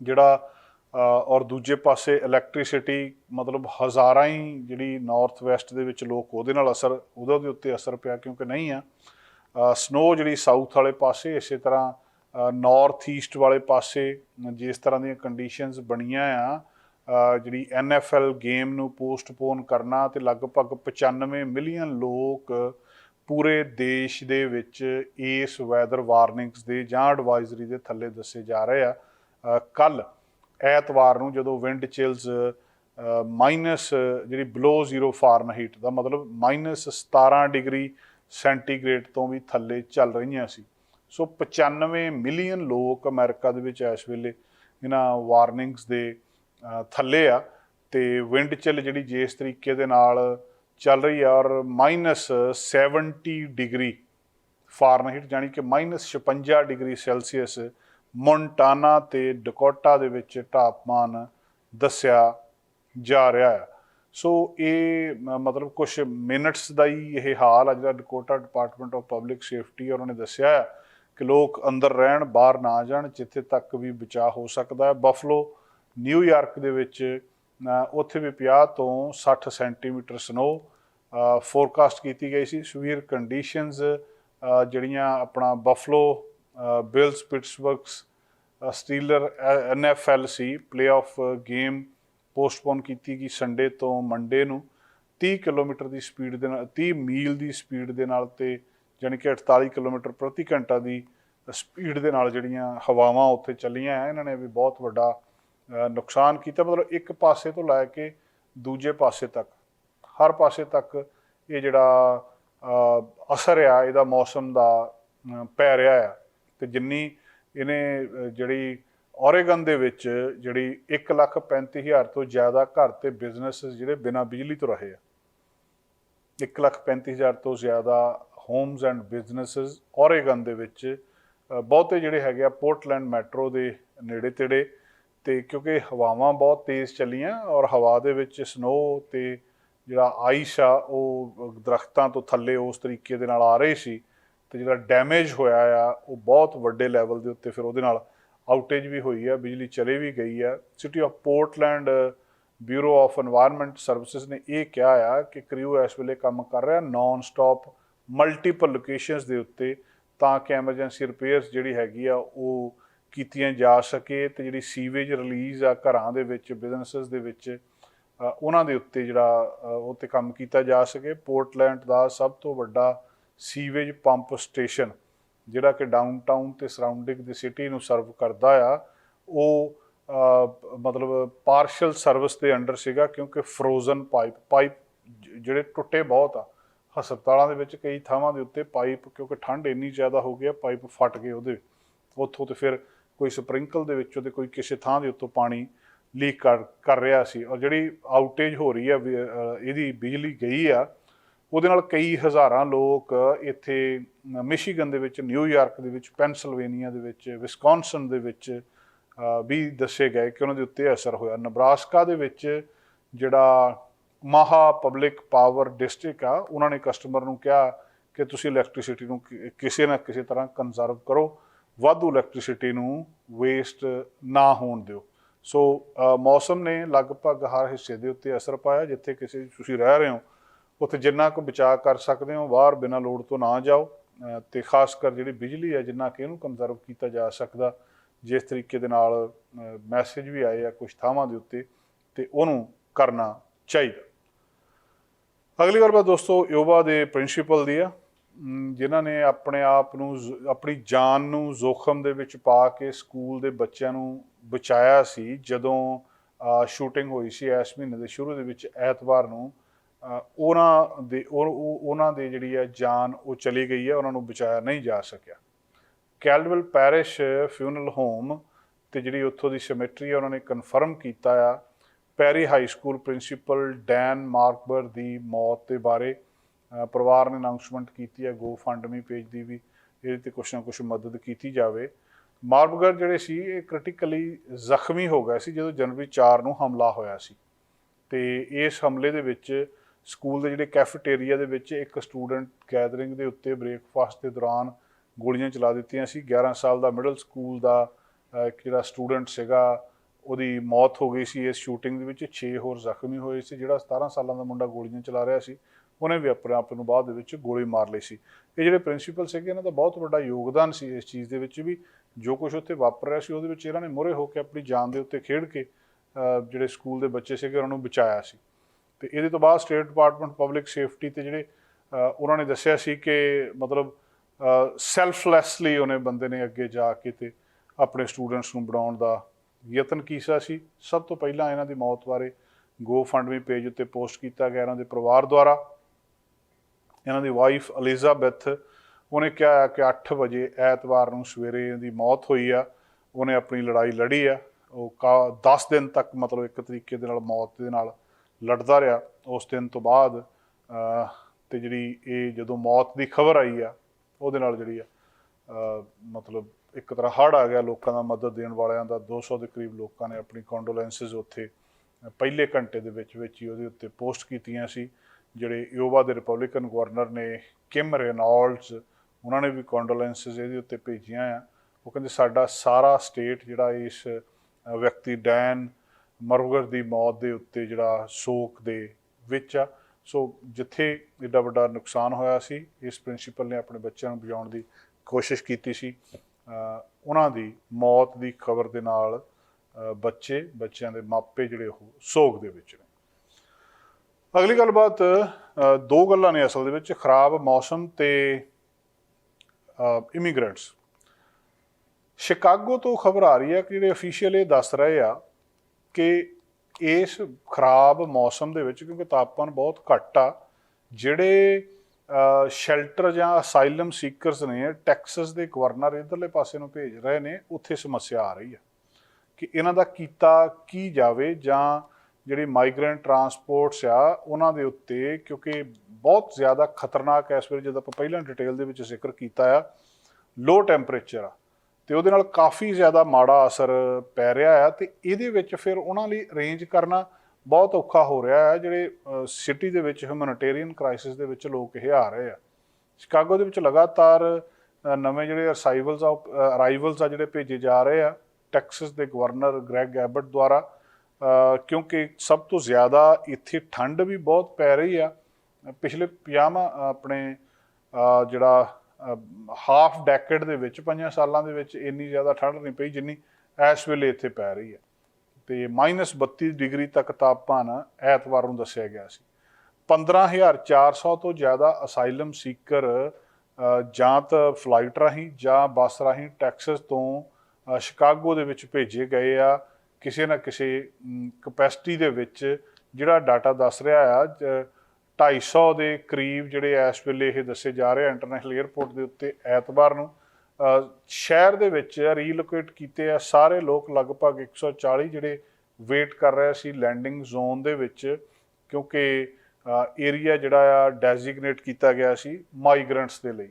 ਜਿਹੜਾ ਔਰ ਦੂਜੇ ਪਾਸੇ ਇਲੈਕਟ੍ਰਿਸਿਟੀ ਮਤਲਬ ਹਜ਼ਾਰਾਂ ਹੀ ਜਿਹੜੀ ਨਾਰਥ ਵੈਸਟ ਦੇ ਵਿੱਚ ਲੋਕ ਉਹਦੇ ਨਾਲ ਅਸਰ ਉਹਦੇ ਦੇ ਉੱਤੇ ਅਸਰ ਪਿਆ ਕਿਉਂਕਿ ਨਹੀਂ ਆ। ਸਨੋ ਜਿਹੜੀ ਸਾਊਥ ਵਾਲੇ ਪਾਸੇ ਇਸੇ ਤਰ੍ਹਾਂ ਨਾਰਥ ਈਸਟ ਵਾਲੇ ਪਾਸੇ ਜਿਸ ਤਰ੍ਹਾਂ ਦੀਆਂ ਕੰਡੀਸ਼ਨਸ ਬਣੀਆਂ ਆ ਅ, ਜਿਹੜੀ NFL ਗੇਮ ਨੂੰ ਪੋਸਟਪੋਨ ਕਰਨਾ ਤੇ ਲਗਭਗ 95 ਮਿਲੀਅਨ ਲੋਕ ਪੂਰੇ ਦੇਸ਼ ਦੇ ਵਿੱਚ ਇਸ ਵੈਦਰ ਵਾਰਨਿੰਗਸ ਦੇ ਜਾਂ ਐਡਵਾਈਜ਼ਰੀ ਦੇ ਥੱਲੇ ਦੱਸੇ ਜਾ ਰਹੇ ਆ। ਕੱਲ ਐਤਵਾਰ ਨੂੰ ਜਦੋਂ ਵਿੰਡ ਚਿਲਸ ਮਾਈਨਸ ਜਿਹੜੀ ਬਲੋ ਜ਼ੀਰੋ ਫਾਰਨਹੀਟ ਦਾ ਮਤਲਬ ਮਾਈਨਸ 17 ਡਿਗਰੀ ਸੈਂਟੀਗ੍ਰੇਡ ਤੋਂ ਵੀ ਥੱਲੇ ਚੱਲ ਰਹੀਆਂ ਸੀ। ਸੋ 95 ਮਿਲੀਅਨ ਲੋਕ ਅਮਰੀਕਾ ਦੇ ਵਿੱਚ ਇਸ ਵੇਲੇ ਇਹਨਾਂ ਵਾਰਨਿੰਗਸ ਦੇ ਥੱਲੇ ਆ ਤੇ ਵਿੰਡ ਚਿਲ ਜਿਹੜੀ ਜਿਸ ਤਰੀਕੇ ਦੇ ਨਾਲ ਚੱਲ ਰਹੀ ਆ ਔਰ ਮਾਈਨਸ 70 ਡਿਗਰੀ ਫਾਰਨਹੀਟ ਜਾਨੀ ਕਿ ਮਾਈਨਸ 56 ਡਿਗਰੀ ਸੈਲਸੀਅਸ ਮੌਂਟਾਨਾ ਤੇ ਡਕੋਟਾ ਦੇ ਵਿੱਚ ਤਾਪਮਾਨ ਦੱਸਿਆ ਜਾ ਰਿਹਾ ਹੈ। ਸੋ ਇਹ ਮ- ਮਤਲਬ ਕੁਝ ਮਿੰਟਸ ਦਾ ਹੀ ਇਹ ਹਾਲ ਆ ਜਿਹੜਾ Dakota department of public safety ਉਹਨਾਂ ਨੇ ਦੱਸਿਆ ਕਿ ਲੋਕ ਅੰਦਰ ਰਹਿਣ, ਬਾਹਰ ਨਾ ਜਾਣ, ਜਿੱਥੇ ਤੱਕ ਵੀ ਬਚਾਅ ਹੋ ਸਕਦਾ ਹੈ। ਬਫਲੋ ਨਿਊਯਾਰਕ ਦੇ ਵਿੱਚ ਉੱਥੇ ਵੀ 50 ਤੋਂ 60 ਸੈਂਟੀਮੀਟਰ ਸਨੋ ਫੋਰਕਾਸਟ ਕੀਤੀ ਗਈ ਸੀ। ਸਵੀਅਰ ਕੰਡੀਸ਼ਨਸ ਜਿਹੜੀਆਂ ਆਪਣਾ Buffalo Bills Pittsburgh's Steeler NFL ਸੀ। ਪਲੇਆਫ ਗੇਮ ਪੋਸਟਪੋਨ ਕੀਤੀ ਗਈ ਸੰਡੇ ਤੋਂ ਮੰਡੇ ਨੂੰ। 30 ਕਿਲੋਮੀਟਰ ਦੀ ਸਪੀਡ ਦੇ ਨਾਲ 30 ਮੀਲ ਦੀ ਸਪੀਡ ਦੇ ਨਾਲ ਤੇ ਜਾਣੀ ਕਿ 48 ਕਿਲੋਮੀਟਰ ਪ੍ਰਤੀ ਘੰਟਾ ਦੀ ਸਪੀਡ ਦੇ ਨਾਲ ਜਿਹੜੀਆਂ ਹਵਾਵਾਂ ਉੱਥੇ ਚੱਲੀਆਂ ਆ, ਇਹਨਾਂ ਨੇ ਵੀ ਬਹੁਤ ਵੱਡਾ ਨੁਕਸਾਨ ਕੀਤਾ, ਮਤਲਬ ਇੱਕ ਪਾਸੇ ਤੋਂ ਲੈ ਕੇ ਦੂਜੇ ਪਾਸੇ ਤੱਕ। ਹਰ ਪਾਸੇ ਤੱਕ ਇਹ ਜਿਹੜਾ ਅਸਰ ਆ, ਇਹਦਾ ਮੌਸਮ ਦਾ ਪੈ ਰਿਹਾ ਆ। ਤੇ ਜਿੰਨੀ ਇਹਨੇ ਜਿਹੜੀ ਔਰੇਗਨ ਦੇ ਵਿੱਚ ਜਿਹੜੀ 135000 ਤੋਂ ਜ਼ਿਆਦਾ ਘਰ ਤੇ ਬਿਜ਼ਨਸ ਜਿਹੜੇ ਬਿਨਾਂ ਬਿਜਲੀ ਤੋਂ ਰਹੇ ਆ। 135000 ਤੋਂ ਜ਼ਿਆਦਾ ਹੋਮਸ ਐਂਡ ਬਿਜ਼ਨੈਸਸ ਔਰੇਗਨ ਦੇ ਵਿੱਚ ਬਹੁਤੇ ਜਿਹੜੇ ਹੈਗੇ ਆ ਪੋਰਟਲੈਂਡ ਮੈਟਰੋ ਦੇ ਨੇੜੇ ਤੇੜੇ ਤੇ ਕਿਉਂਕਿ ਹਵਾਵਾਂ ਬਹੁਤ ਤੇਜ਼ ਚੱਲੀਆਂ ਔਰ ਹਵਾ ਦੇ ਵਿੱਚ ਸਨੋ ਤੇ ਜਿਹੜਾ ਆਈਸ ਆ, ਉਹ ਦਰਖਤਾਂ ਤੋਂ ਥੱਲੇ ਉਸ ਤਰੀਕੇ ਦੇ ਨਾਲ ਆ ਰਹੀ ਸੀ ਤੇ ਜਿਹੜਾ ਡੈਮੇਜ ਹੋਇਆ ਆ, ਉਹ ਬਹੁਤ ਵੱਡੇ ਲੈਵਲ ਦੇ ਉੱਤੇ ਫਿਰ ਉਹਦੇ ਨਾਲ ਆਊਟੇਜ ਵੀ ਹੋਈ ਆ, ਬਿਜਲੀ ਚਲੇ ਵੀ ਗਈ ਆ। City of Portland bureau of environment services ਨੇ ਇਹ ਕਿਹਾ ਆ ਕਿ ਕ੍ਰਿਊ ਇਸ ਵੇਲੇ ਕੰਮ ਕਰ ਰਿਹਾ ਨਾਨ ਸਟਾਪ ਮਲਟੀਪਲ ਲੋਕੇਸ਼ਨਸ ਦੇ ਉੱਤੇ ਤਾਂ ਕਿ ਐਮਰਜੈਂਸੀ ਰਿਪੇਅਰਸ ਜਿਹੜੀ ਹੈਗੀ ਆ, ਉਹ ਕੀਤੀਆਂ ਜਾ ਸਕੇ ਤੇ ਜਿਹੜੀ ਸੀਵੇਜ ਰਿਲੀਜ਼ ਆ ਘਰਾਂ ਦੇ ਵਿੱਚ ਬਿਜ਼ਨੈਸਸ ਦੇ ਵਿੱਚ ਉਹਨਾਂ ਦੇ ਉੱਤੇ ਜਿਹੜਾ ਉਹ ਤੇ ਕੰਮ ਕੀਤਾ ਜਾ ਸਕੇ। ਪੋਰਟਲੈਂਡ ਦਾ ਸਭ ਤੋਂ ਵੱਡਾ ਸੀਵੇਜ ਪੰਪ ਸਟੇਸ਼ਨ, ਜਿਹੜਾ ਕਿ ਡਾਊਨਟਾਊਨ ਤੇ ਸਰਾਊਂਡਿੰਗ ਦੀ ਸਿਟੀ ਨੂੰ ਸਰਵ ਕਰਦਾ ਆ, ਉਹ ਮਤਲਬ ਪਾਰਸ਼ਲ ਸਰਵਿਸ ਦੇ ਅੰਡਰ ਸੀਗਾ ਕਿਉਂਕਿ ਫਰੋਜ਼ਨ ਪਾਈਪ ਪਾਈਪ ਜਿਹੜੇ ਟੁੱਟੇ ਬਹੁਤ ਆ, ਹਸਪਤਾਲਾਂ ਦੇ ਵਿੱਚ ਕਈ ਥਾਵਾਂ ਦੇ ਉੱਤੇ ਪਾਈਪ ਕਿਉਂਕਿ ਠੰਡ ਇੰਨੀ ਜ਼ਿਆਦਾ ਹੋ ਗਈ ਆ ਪਾਈਪ ਫਟ ਗਏ ਉਹਦੇ, ਉੱਥੋਂ ਤੇ ਫਿਰ ਕੋਈ ਸਪ੍ਰਿੰਕਲ ਦੇ ਵਿੱਚੋਂ ਤੇ ਕੋਈ ਕਿਸੇ ਥਾਂ ਦੇ ਉੱਤੋਂ ਪਾਣੀ ਲੀਕ ਕਰ ਕਰ ਰਿਹਾ ਸੀ ਔਰ ਜਿਹੜੀ ਆਊਟੇਜ ਹੋ ਰਹੀ ਆ ਵੀ, ਇਹਦੀ ਬਿਜਲੀ ਗਈ ਆ ਉਹਦੇ ਨਾਲ ਕਈ ਹਜ਼ਾਰਾਂ ਲੋਕ ਇੱਥੇ ਮਿਸ਼ੀਗਨ ਦੇ ਵਿੱਚ ਨਿਊਯਾਰਕ ਦੇ ਵਿੱਚ ਪੈਨਸਲਵੇਨੀਆ ਦੇ ਵਿੱਚ ਵਿਸਕੌਨਸਨ ਦੇ ਵਿੱਚ ਵੀ ਦੱਸੇ ਗਏ ਕਿ ਉਹਨਾਂ ਦੇ ਉੱਤੇ ਅਸਰ ਹੋਇਆ। ਨਬਰਾਸਕਾ ਦੇ ਵਿੱਚ ਜਿਹੜਾ ਮਹਾ ਪਬਲਿਕ ਪਾਵਰ ਡਿਸਟ੍ਰਿਕਟ ਆ ਉਹਨਾਂ ਨੇ ਕਸਟਮਰ ਨੂੰ ਕਿਹਾ ਕਿ ਤੁਸੀਂ ਇਲੈਕਟ੍ਰਿਸਿਟੀ ਨੂੰ ਕਿਸੇ ਨਾ ਕਿਸੇ ਤਰ੍ਹਾਂ ਕੰਜ਼ਰਵ ਕਰੋ। ਵਾਧੂ ਇਲੈਕਟ੍ਰਿਸਿਟੀ ਨੂੰ ਵੇਸਟ ਨਾ ਹੋਣ ਦਿਓ। ਸੋ ਮੌਸਮ ਨੇ ਲਗਭਗ ਹਰ ਹਿੱਸੇ ਦੇ ਉੱਤੇ ਅਸਰ ਪਾਇਆ ਜਿੱਥੇ ਕਿਸੇ ਤੁਸੀਂ ਰਹਿ ਰਹੇ ਹੋ ਉੱਥੇ ਜਿੰਨਾ ਕੁ ਬਚਾਅ ਕਰ ਸਕਦੇ ਹੋ ਬਾਹਰ ਬਿਨਾਂ ਲੋੜ ਤੋਂ ਨਾ ਜਾਓ। ਅ, ਤੇ ਖਾਸ ਕਰ ਜਿਹੜੀ ਬਿਜਲੀ ਹੈ ਜਿੰਨਾ ਕਿ ਇਹਨੂੰ ਕੰਜ਼ਰਵ ਕੀਤਾ ਜਾ ਸਕਦਾ ਜਿਸ ਤਰੀਕੇ ਦੇ ਨਾਲ ਮੈਸੇਜ ਵੀ ਆਏ ਆ ਕੁਝ ਥਾਵਾਂ ਦੇ ਉੱਤੇ ਤੇ ਉਹਨੂੰ ਕਰਨਾ ਚਾਹੀਦਾ। ਅਗਲੀ ਗੱਲ ਬਾਤ ਦੋਸਤੋ ਯੋਵਾ ਦੇ ਪ੍ਰਿੰਸੀਪਲ ਦੀ ਆ। ਜਿਨ੍ਹਾਂ ਨੇ ਆਪਣੇ ਆਪ ਨੂੰ ਜ਼- ਆਪਣੀ ਜਾਨ ਨੂੰ ਜ਼ੋਖਮ ਦੇ ਵਿੱਚ ਪਾ ਕੇ ਸਕੂਲ ਦੇ ਬੱਚਿਆਂ ਨੂੰ ਬਚਾਇਆ ਸੀ, ਜਦੋਂ ਸ਼ੂਟਿੰਗ ਹੋਈ ਸੀ ਇਸ ਮਹੀਨੇ ਦੇ ਸ਼ੁਰੂ ਦੇ ਵਿੱਚ ਐਤਵਾਰ ਨੂੰ ਉਹਨਾਂ ਦੇ, ਉਹ- ਉਹ- ਉਹਨਾਂ ਦੇ ਜਿਹੜੀ ਹੈ ਜਾਨ ਉਹ ਚਲੀ ਗਈ ਹੈ, ਉਹਨਾਂ ਨੂੰ ਬਚਾਇਆ ਨਹੀਂ ਜਾ ਸਕਿਆ। ਕੈਲਵਲ ਪੈਰਿਸ਼ ਫਿਊਨਲ ਹੋਮ ਤੇ ਜਿਹੜੀ ਉੱਥੋਂ ਦੀ ਸਿਮੈਟਰੀ ਹੈ, ਉਹਨਾਂ ਨੇ ਕਨਫਰਮ ਕੀਤਾ ਆ। Perry high school principal Dan Markber ਦੀ ਮੌਤ ਦੇ ਬਾਰੇ ਪਰਿਵਾਰ ਨੇ ਅਨਾਉਂਸਮੈਂਟ ਕੀਤੀ ਹੈ ਗੋ ਫੰਡਮੀ ਪੇਜ ਦੀ ਵੀ, ਇਹਦੇ ਤੇ ਕੁਛ ਨਾ ਕੁਛ ਮਦਦ ਕੀਤੀ ਜਾਵੇ। ਮਾਰਕਬਰ ਜਿਹੜੇ ਸੀ, ਇਹ ਕ੍ਰਿਟੀਕਲੀ ਜ਼ਖਮੀ ਹੋ ਗਿਆ ਸੀ ਜਦੋਂ ਜਨਵਰੀ 4 ਨੂੰ ਹਮਲਾ ਹੋਇਆ ਸੀ। ਤੇ ਇਸ ਹਮਲੇ ਦੇ ਵਿੱਚ ਸਕੂਲ ਦੇ ਜਿਹੜੇ ਕੈਫੇਟੇਰੀਆ ਦੇ ਵਿੱਚ ਇੱਕ ਸਟੂਡੈਂਟ ਗੈਦਰਿੰਗ ਦੇ ਉੱਤੇ ਬ੍ਰੇਕਫਾਸਟ ਦੇ ਦੌਰਾਨ ਗੋਲੀਆਂ ਚਲਾ ਦਿੱਤੀਆਂ ਸੀ। 11 ਸਾਲ ਦਾ ਮਿਡਲ ਸਕੂਲ ਦਾ ਇੱਕ ਜਿਹੜਾ ਸਟੂਡੈਂਟ ਸੀਗਾ, ਉਹਦੀ ਮੌਤ ਹੋ ਗਈ ਸੀ। ਇਸ ਸ਼ੂਟਿੰਗ ਦੇ ਵਿੱਚ 6 ਹੋਰ ਜ਼ਖਮੀ ਹੋਏ ਸੀ, ਜਿਹੜਾ 17 ਸਾਲਾਂ ਦਾ ਮੁੰਡਾ ਗੋਲੀਆਂ ਚਲਾ ਰਿਹਾ ਸੀ। ਉਹਨੇ ਵੀ ਆਪਣੇ ਆਪ ਨੂੰ ਬਾਅਦ ਦੇ ਵਿੱਚ ਗੋਲੀ ਮਾਰ ਲਈ ਸੀ। ਇਹ ਜਿਹੜੇ ਪ੍ਰਿੰਸੀਪਲ ਸੀਗੇ, ਇਹਨਾਂ ਦਾ ਬਹੁਤ ਵੱਡਾ ਯੋਗਦਾਨ ਸੀ ਇਸ ਚੀਜ਼ ਦੇ ਵਿੱਚ ਵੀ। ਜੋ ਕੁਝ ਉੱਥੇ ਵਾਪਰ ਰਿਹਾ ਸੀ, ਉਹਦੇ ਵਿੱਚ ਇਹਨਾਂ ਨੇ ਮੁਰੇ ਹੋ ਕੇ ਆਪਣੀ ਜਾਨ ਦੇ ਉੱਤੇ ਖੇਡ ਕੇ ਜਿਹੜੇ ਸਕੂਲ ਦੇ ਬੱਚੇ ਸੀਗੇ, ਉਹਨਾਂ ਨੂੰ ਬਚਾਇਆ ਸੀ। ਤੇ ਇਹਦੇ ਤੋਂ ਬਾਅਦ ਸਟੇਟ ਡਿਪਾਰਟਮੈਂਟ ਪਬਲਿਕ ਸੇਫਟੀ ਤੇ ਜਿਹੜੇ ਉਹਨਾਂ ਨੇ ਦੱਸਿਆ ਸੀ ਕਿ ਮਤਲਬ ਸੈਲਫਲੈਸਲੀ ਉਹਨੇ ਬੰਦੇ ਨੇ ਅੱਗੇ ਜਾ ਕੇ ਤੇ ਆਪਣੇ ਸਟੂਡੈਂਟਸ ਨੂੰ ਬਣਾਉਣ ਦਾ ਯਤਨ ਕੀਤਾ ਸੀ। ਸਭ ਤੋਂ ਪਹਿਲਾਂ ਇਹਨਾਂ ਦੀ ਮੌਤ ਬਾਰੇ ਗੋ ਫੰਡ ਵੀ ਪੇਜ ਉੱਤੇ ਪੋਸਟ ਕੀਤਾ ਗਿਆ, ਇਹਨਾਂ ਦੇ ਪਰਿਵਾਰ ਦੁਆਰਾ। ਇਹਨਾਂ ਦੀ ਵਾਈਫ ਅਲਿਜ਼ਾਬੈਥ ਉਹਨੇ ਕਿਹਾ ਹੈ ਕਿ 8 ਵਜੇ ਐਤਵਾਰ ਨੂੰ ਸਵੇਰੇ ਇਹਦੀ ਮੌਤ ਹੋਈ ਆ ਉਹਨੇ ਆਪਣੀ ਲੜਾਈ ਲੜੀ ਆ ਉਹ 10 ਦਿਨ ਤੱਕ ਮਤਲਬ ਇੱਕ ਤਰੀਕੇ ਦੇ ਨਾਲ ਮੌਤ ਦੇ ਨਾਲ ਲੜਦਾ ਰਿਹਾ। ਉਸ ਦਿਨ ਤੋਂ ਬਾਅਦ ਅਹ, ਤੇ ਜਿਹੜੀ ਇਹ ਜਦੋਂ ਮੌਤ ਦੀ ਖਬਰ ਆਈ ਆ ਉਹਦੇ ਨਾਲ ਜਿਹੜੀ ਆ ਮਤਲਬ ਇੱਕ ਤਰ੍ਹਾਂ ਹੜ ਆ ਗਿਆ ਲੋਕਾਂ ਦਾ ਮਦਦ ਦੇਣ ਵਾਲਿਆਂ ਦਾ। 200 ਦੇ ਕਰੀਬ ਲੋਕਾਂ ਨੇ ਆਪਣੀ ਕੰਡੋਲੈਂਸਸ ਉੱਥੇ ਪਹਿਲੇ ਘੰਟੇ ਦੇ ਵਿੱਚ ਵਿੱਚ ਹੀ ਉਹਦੇ ਉੱਤੇ ਪੋਸਟ ਕੀਤੀਆਂ ਸੀ। ਜਿਹੜੇ ਯੋਵਾ ਦੇ ਰਿਪਬਲਿਕਨ ਗਵਰਨਰ ਨੇ ਕਿਮ ਰੇਨੋਲਡਸ ਉਹਨਾਂ ਨੇ ਵੀ ਕੰਡੋਲੈਂਸਸ ਇਹਦੇ ਉੱਤੇ ਭੇਜੀਆਂ ਆ। ਉਹ ਕਹਿੰਦੇ ਸਾਡਾ ਸਾਰਾ ਸਟੇਟ ਜਿਹੜਾ ਇਸ ਵਿਅਕਤੀ ਡੈਨ ਮਰਵਗਰ ਦੀ ਮੌਤ ਦੇ ਉੱਤੇ ਜਿਹੜਾ ਸ਼ੋਕ ਦੇ ਵਿੱਚ ਆ। ਸੋ ਜਿੱਥੇ ਏਡਾ ਵੱਡਾ ਨੁਕਸਾਨ ਹੋਇਆ ਸੀ, ਇਸ ਪ੍ਰਿੰਸੀਪਲ ਨੇ ਆਪਣੇ ਬੱਚਿਆਂ ਨੂੰ ਬਚਾਉਣ ਦੀ ਕੋਸ਼ਿਸ਼ ਕੀਤੀ ਸੀ। ਉਹਨਾਂ ਦੀ ਮੌਤ ਦੀ ਖਬਰ ਦੇ ਨਾਲ ਬੱਚੇ, ਬੱਚਿਆਂ ਦੇ ਮਾਪੇ ਜਿਹੜੇ ਉਹ ਸੋਗ ਦੇ ਵਿੱਚ ਨੇ। ਅਗਲੀ ਗੱਲਬਾਤ ਦੋ ਗੱਲਾਂ ਨੇ ਅਸਲ ਦੇ ਵਿੱਚ, ਖਰਾਬ ਮੌਸਮ ਤੇ ਇਮੀਗ੍ਰੈਂਟਸ ਸ਼ਿਕਾਗੋ ਤੋਂ ਖਬਰ ਆ ਰਹੀ ਹੈ ਕਿ ਜਿਹੜੇ ਅਫੀਸ਼ੀਅਲ ਇਹ ਦੱਸ ਰਹੇ ਆ ਕਿ ਇਸ ਖਰਾਬ ਮੌਸਮ ਦੇ ਵਿੱਚ, ਕਿਉਂਕਿ ਤਾਪਮਾਨ ਬਹੁਤ ਘੱਟ ਆ, ਜਿਹੜੇ ਸ਼ੈਲਟਰ ਜਾਂ ਅਸਾਈਲਮ ਸੀਕਰਸ ਨੇ ਟੈਕਸਸ ਦੇ ਗਵਰਨਰ ਇਧਰਲੇ ਪਾਸੇ ਨੂੰ ਭੇਜ ਰਹੇ ਨੇ, ਉੱਥੇ ਸਮੱਸਿਆ ਆ ਰਹੀ ਆ ਕਿ ਇਹਨਾਂ ਦਾ ਕੀਤਾ ਕੀ ਜਾਵੇ ਜਾਂ ਜਿਹੜੀ ਮਾਈਗ੍ਰੈਂਟ ਟਰਾਂਸਪੋਰਟਸ ਆ, ਉਹਨਾਂ ਦੇ ਉੱਤੇ, ਕਿਉਂਕਿ ਬਹੁਤ ਜ਼ਿਆਦਾ ਖਤਰਨਾਕ ਹੈ ਇਸ ਵੇਲੇ ਜਦੋਂ ਆਪਾਂ ਪਹਿਲਾਂ ਡਿਟੇਲ ਦੇ ਵਿੱਚ ਜ਼ਿਕਰ ਕੀਤਾ ਆ ਲੋ ਟੈਂਪਰੇਚਰ ਆ। ਤੇ ਉਹਦੇ ਨਾਲ ਕਾਫੀ ਜ਼ਿਆਦਾ ਮਾੜਾ ਅਸਰ ਪੈ ਰਿਹਾ ਆ ਤੇ ਇਹਦੇ ਵਿੱਚ ਫਿਰ ਉਹਨਾਂ ਲਈ ਅਰੇਂਜ ਕਰਨਾ ਬਹੁਤ ਔਖਾ ਹੋ ਰਿਹਾ ਹੈ ਜਿਹੜੇ ਸਿਟੀ ਦੇ ਵਿੱਚ ਹਿਊਮਨਿਟੇਰੀਅਨ ਕ੍ਰਾਈਸਿਸ ਦੇ ਵਿੱਚ ਲੋਕ ਇਹ ਆ ਰਹੇ ਆ। ਸ਼ਿਕਾਗੋ ਦੇ ਵਿੱਚ ਲਗਾਤਾਰ ਨਵੇਂ ਜਿਹੜੇ ਅਰਾਈਵਲਸ ਆ ਅਰਾਈਵਲਸ ਆ ਜਿਹੜੇ ਭੇਜੇ ਜਾ ਰਹੇ ਆ ਟੈਕਸਸ ਦੇ ਗਵਰਨਰ ਗ੍ਰੈਗ ਐਬਟ ਦੁਆਰਾ। ਕਿਉਂਕਿ ਸਭ ਤੋਂ ਜ਼ਿਆਦਾ ਇੱਥੇ ਠੰਡ ਵੀ ਬਹੁਤ ਪੈ ਰਹੀ ਆ। ਪਿਛਲੇ 50 ਆਪਣੇ ਜਿਹੜਾ ਹਾਫ ਡੈਕੇਡ ਦੇ ਵਿੱਚ ਪੰਜਾਂ ਸਾਲਾਂ ਦੇ ਵਿੱਚ ਇੰਨੀ ਜ਼ਿਆਦਾ ਠੰਡ ਨਹੀਂ ਪਈ ਜਿੰਨੀ ਇਸ ਵੇਲੇ ਇੱਥੇ ਪੈ ਰਹੀ ਹੈ ਤੇ -32 ਡਿਗਰੀ ਤੱਕ ਤਾਪਮਾਨ ਐਤਵਾਰ ਨੂੰ ਦੱਸਿਆ ਗਿਆ ਸੀ। 15400 ਤੋਂ ਜ਼ਿਆਦਾ ਅਸਾਈਲਮ ਸੀਕਰ ਜਾਂ ਤਾਂ ਫਲਾਈਟ ਰਾਹੀਂ ਜਾਂ ਬੱਸ ਰਾਹੀਂ ਟੈਕਸਸ ਤੋਂ ਸ਼ਿਕਾਗੋ ਦੇ ਵਿੱਚ ਭੇਜੇ ਗਏ ਆ। ਕਿਸੇ ਨਾ ਕਿਸੇ ਕਪੈਸਿਟੀ ਦੇ ਵਿੱਚ ਜਿਹੜਾ ਡਾਟਾ ਦੱਸ ਰਿਹਾ ਆ ਜ- 250 ਦੇ ਕਰੀਬ ਜਿਹੜੇ ਇਸ ਵੇਲੇ ਇਹ ਦੱਸੇ ਜਾ ਰਹੇ ਆ ਇੰਟਰਨੈਸ਼ਨਲ 에ਅਰਪੋਰਟ ਦੇ ਉੱਤੇ ਐਤਵਾਰ ਨੂੰ ਸ਼ਹਿਰ ਦੇ ਵਿੱਚ ਰੀਲੋਕੇਟ ਕੀਤੇ ਆ ਸਾਰੇ ਲੋਕ, ਲਗਭਗ 140 ਜਿਹੜੇ ਵੇਟ ਕਰ ਰਹੇ ਸੀ ਲੈਂਡਿੰਗ ਜ਼ੋਨ ਦੇ ਵਿੱਚ, ਕਿਉਂਕਿ ਏਰੀਆ ਜਿਹੜਾ ਆ ਡੈਜ਼ਿਗਨੇਟ ਕੀਤਾ ਗਿਆ ਸੀ ਮਾਈਗ੍ਰੈਂਟਸ ਦੇ ਲਈ।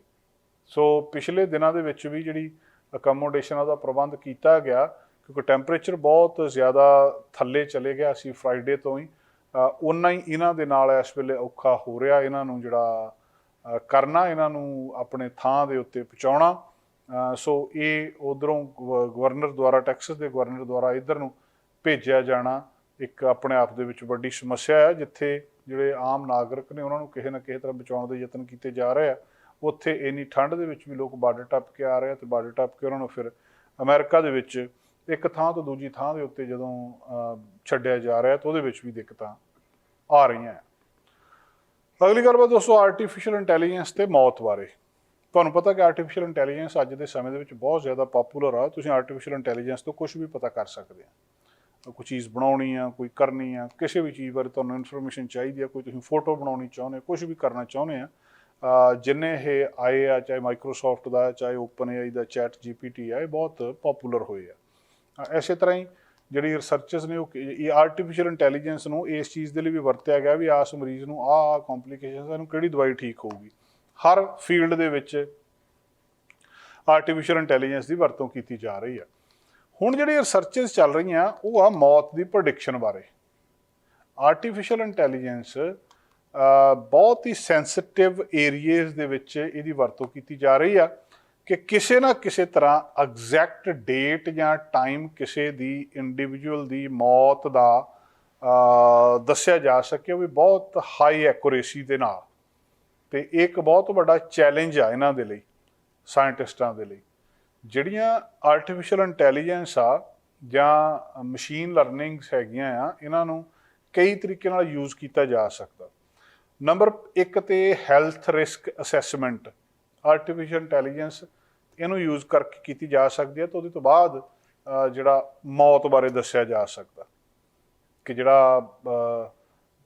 ਸੋ ਪਿਛਲੇ ਦਿਨਾਂ ਦੇ ਵਿੱਚ ਵੀ ਜਿਹੜੀ ਅਕਮੋਡੇਸ਼ਨਾਂ ਦਾ ਪ੍ਰਬੰਧ ਕੀਤਾ ਗਿਆ। ਕਿਉਂਕਿ ਟੈਂਪਰੇਚਰ ਬਹੁਤ ਜ਼ਿਆਦਾ ਥੱਲੇ ਚਲੇ ਗਿਆ ਸੀ ਫਰਾਈਡੇ ਤੋਂ ਹੀ। ਉਨਾ ਹੀ ਇਹਨਾਂ ਦੇ ਨਾਲ ਇਸ ਵੇਲੇ ਔਖਾ ਹੋ ਰਿਹਾ ਇਹਨਾਂ ਨੂੰ ਜਿਹੜਾ ਕਰਨਾ, ਇਹਨਾਂ ਨੂੰ ਆਪਣੇ ਥਾਂ ਦੇ ਉੱਤੇ ਪਹੁੰਚਾਉਣਾ। ਸੋ ਇਹ ਉਧਰੋਂ ਗਵਰਨਰ ਦੁਆਰਾ, ਟੈਕਸਸ ਦੇ ਗਵਰਨਰ ਦੁਆਰਾ ਇਧਰ ਨੂੰ ਭੇਜਿਆ ਜਾਣਾ ਇੱਕ ਆਪਣੇ ਆਪ ਦੇ ਵਿੱਚ ਵੱਡੀ ਸਮੱਸਿਆ ਹੈ, ਜਿੱਥੇ ਜਿਹੜੇ ਆਮ ਨਾਗਰਿਕ ਨੇ ਉਹਨਾਂ ਨੂੰ ਕਿਸੇ ਨਾ ਕਿਸੇ ਤਰ੍ਹਾਂ ਬਚਾਉਣ ਦੇ ਯਤਨ ਕੀਤੇ ਜਾ ਰਹੇ ਆ। ਉੱਥੇ ਇੰਨੀ ਠੰਡ ਦੇ ਵਿੱਚ ਵੀ ਲੋਕ ਬਾਰਡਰ ਟੱਪ ਕੇ ਆ ਰਹੇ ਆ ਤੇ ਬਾਰਡਰ ਟੱਪ ਕੇ ਉਹਨਾਂ ਨੂੰ ਫਿਰ ਅਮਰੀਕਾ ਦੇ ਵਿੱਚ ਇੱਕ ਥਾਂ ਤੋਂ ਦੂਜੀ ਥਾਂ ਦੇ ਉੱਤੇ ਜਦੋਂ ਛੱਡਿਆ ਜਾ ਰਿਹਾ ਤਾਂ ਉਹਦੇ ਵਿੱਚ ਵੀ ਦਿੱਕਤਾਂ ਆ ਰਹੀਆਂ। ਅਗਲੀ ਗੱਲਬਾਤ ਦੋਸਤੋ ਆਰਟੀਫੀਸ਼ੀਅਲ ਇੰਟੈਲੀਜੈਂਸ ਤੇ ਮੌਤ ਬਾਰੇ। ਤੁਹਾਨੂੰ ਪਤਾ ਕਿ ਆਰਟੀਫੀਸ਼ੀਅਲ ਇੰਟੈਲੀਜੈਂਸ ਅੱਜ ਦੇ ਸਮੇਂ ਦੇ ਵਿੱਚ ਬਹੁਤ ਜ਼ਿਆਦਾ ਪਪੂਲਰ ਆ। ਤੁਸੀਂ ਆਰਟੀਫੀਸ਼ੀਅਲ ਇੰਟੈਲੀਜੈਂਸ ਤੋਂ ਕੁਝ ਵੀ ਪਤਾ ਕਰ ਸਕਦੇ ਆ। ਕੋਈ ਚੀਜ਼ ਬਣਾਉਣੀ ਆ, ਕੋਈ ਕਰਨੀ ਆ, ਕਿਸੇ ਵੀ ਚੀਜ਼ ਬਾਰੇ ਤੁਹਾਨੂੰ ਇਨਫੋਰਮੇਸ਼ਨ ਚਾਹੀਦੀ ਆ, ਕੋਈ ਤੁਸੀਂ ਫੋਟੋ ਬਣਾਉਣੀ ਚਾਹੁੰਦੇ ਕੁਝ ਵੀ ਕਰਨਾ ਚਾਹੁੰਦੇ ਆ ਜਿੰਨੇ ਇਹ ਆਏ ਆ, ਚਾਹੇ ਮਾਈਕਰੋਸਾਫਟ ਦਾ, ਚਾਹੇ ਓਪਨ ਏਆਈ ਦਾ ਚੈਟ ਜੀਪੀਟੀ ਆ, ਇਹ ਬਹੁਤ ਪਪੂਲਰ ਹੋਏ ਆ। ਅਹ ਇਸੇ ਤਰ੍ਹਾਂ ਹੀ ਜਿਹੜੀ ਰਿਸਰਚਰਸ ਨੇ ਉਹ ਕਿ- ਇਹ ਆਰਟੀਫੀਸ਼ੀਅਲ ਇੰਟੈਲੀਜੈਂਸ ਨੂੰ ਇਸ ਚੀਜ਼ ਦੇ ਲਈ ਵੀ ਵਰਤਿਆ ਗਿਆ ਵੀ ਆਸ ਮਰੀਜ਼ ਨੂੰ ਆਹ ਆਹ ਕੰਪਲਿਕੇਸ਼ਨਸ ਇਹਨੂੰ ਕਿਹੜੀ ਦਵਾਈ ਠੀਕ ਹੋਊਗੀ। ਹਰ ਫੀਲਡ ਦੇ ਵਿੱਚ ਆਰਟੀਫੀਸ਼ੀਅਲ ਇੰਟੈਲੀਜੈਂਸ ਦੀ ਵਰਤੋਂ ਕੀਤੀ ਜਾ ਰਹੀ ਹੈ ਹੁਣ ਜਿਹੜੀ ਰਿਸਰਚਸ ਚੱਲ ਰਹੀਆਂ, ਉਹ ਆ ਮੌਤ ਦੀ ਪ੍ਰੈਡਿਕਸ਼ਨ ਬਾਰੇ। ਆਰਟੀਫੀਸ਼ੀਅਲ ਇੰਟੈਲੀਜੈਂਸ ਬਹੁਤ ਹੀ ਸੈਂਸਿਟਿਵ ਏਰੀਆਜ਼ ਦੇ ਵਿੱਚ ਇਹਦੀ ਵਰਤੋਂ ਕੀਤੀ ਜਾ ਰਹੀ ਆ। ਕਿ ਕਿਸੇ ਨਾ ਕਿਸੇ ਤਰ੍ਹਾਂ ਐਗਜ਼ੈਕਟ ਡੇਟ ਜਾਂ ਟਾਈਮ ਕਿਸੇ ਦੀ ਇੰਡੀਵਿਜੂਅਲ ਦੀ ਮੌਤ ਦਾ ਦੱਸਿਆ ਜਾ ਸਕੇ ਉਹ ਵੀ ਬਹੁਤ ਹਾਈ ਐਕੂਰੇਸੀ ਦੇ ਨਾਲ। ਤੇ ਇਹ ਇੱਕ ਬਹੁਤ ਵੱਡਾ ਚੈਲੰਜ ਆ ਇਹਨਾਂ ਦੇ ਲਈ, ਸਾਇੰਟਿਸਟਾਂ ਦੇ ਲਈ। ਜਿਹੜੀਆਂ ਆਰਟੀਫੀਸ਼ੀਅਲ ਇੰਟੈਲੀਜੈਂਸ ਆ ਜਾਂ ਮਸ਼ੀਨ ਲਰਨਿੰਗਸ ਹੈਗੀਆਂ ਆ, ਇਹਨਾਂ ਨੂੰ ਕਈ ਤਰੀਕੇ ਨਾਲ ਯੂਜ਼ ਕੀਤਾ ਜਾ ਸਕਦਾ। ਨੰਬਰ 1 ਤੇ health risk assessment artificial intelligence ਇਹਨੂੰ ਯੂਜ਼ ਕਰਕੇ ਕੀਤੀ ਜਾ ਸਕਦੀ ਹੈ ਤਾਂ ਉਹਦੇ ਤੋਂ ਬਾਅਦ ਜਿਹੜਾ ਮੌਤ ਬਾਰੇ ਦੱਸਿਆ ਜਾ ਸਕਦਾ। ਕਿ ਜਿਹੜਾ